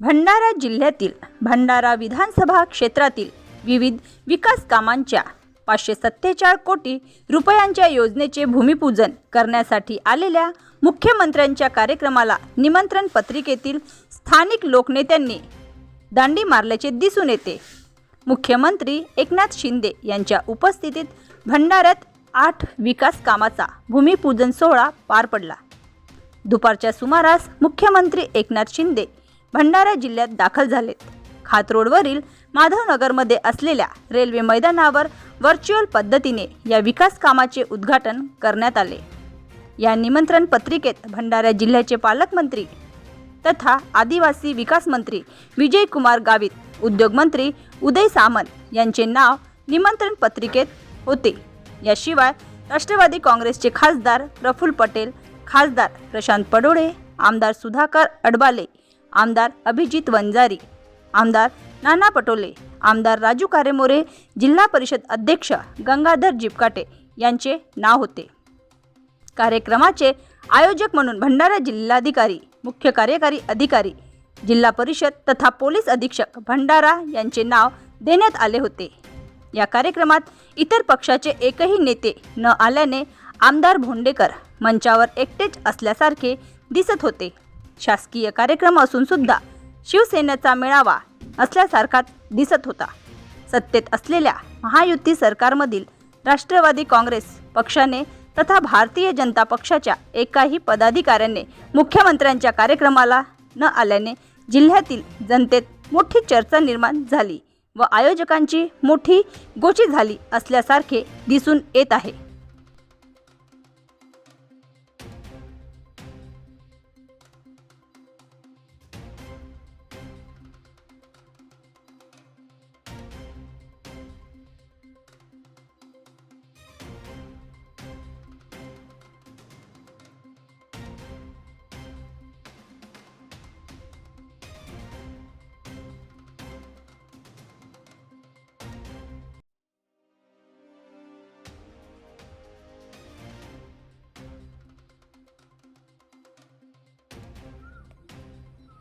भंडारा जिल्ह्यातील भंडारा विधानसभा क्षेत्रातील विविध विकास कामांच्या पाचशे सत्तेचाळ कोटी रुपयांच्या योजनेचे भूमिपूजन करण्यासाठी आलेल्या मुख्यमंत्र्यांच्या कार्यक्रमाला निमंत्रण पत्रिकेतील स्थानिक लोकनेत्यांनी दांडी मारल्याचे दिसून येते. मुख्यमंत्री एकनाथ शिंदे यांच्या उपस्थितीत भंडाऱ्यात आठ विकास कामाचा भूमिपूजन सोहळा पार पडला. दुपारच्या सुमारास मुख्यमंत्री एकनाथ शिंदे भंडारा जिल्ह्यात दाखल झालेत. खात रोडवरील माधवनगरमध्ये असलेल्या रेल्वे मैदानावर व्हर्च्युअल पद्धतीने या विकास कामाचे उद्घाटन करण्यात आले. या निमंत्रण पत्रिकेत भंडारा जिल्ह्याचे पालकमंत्री तथा आदिवासी विकास मंत्री विजयकुमार गावित उद्योगमंत्री उदय सामंत यांचे नाव निमंत्रण पत्रिकेत होते. याशिवाय राष्ट्रवादी काँग्रेसचे खासदार प्रफुल्ल पटेल खासदार प्रशांत पडोळे आमदार सुधाकर अडबाले आमदार अभिजित वंजारी आमदार नाना पटोले आमदार राजू कारेमोरे जिल्हा परिषद अध्यक्ष गंगाधर जिपकाटे यांचे नाव होते. कार्यक्रमाचे आयोजक म्हणून भंडारा जिल्हाधिकारी मुख्य कार्यकारी अधिकारी जिल्हा परिषद तथा पोलीस अधीक्षक भंडारा यांचे नाव देण्यात आले होते. या कार्यक्रमात इतर पक्षाचे एकही नेते न आल्याने आमदार भोंडेकर मंचावर एकटेच असल्यासारखे दिसत होते. शासकीय कार्यक्रम असून सुद्धा शिवसेनेचा मेळावा असल्यासारखा दिसत होता. सत्तेत असलेल्या महायुती सरकारमधील राष्ट्रवादी काँग्रेस पक्षाने तथा भारतीय जनता पक्षाच्या एकाही पदाधिकाऱ्याने मुख्यमंत्र्यांच्या कार्यक्रमाला न आल्याने जिल्ह्यातील जनतेत मोठी चर्चा निर्माण झाली व आयोजकांची मोठी गोची झाली असल्यासारखे दिसून येत आहे.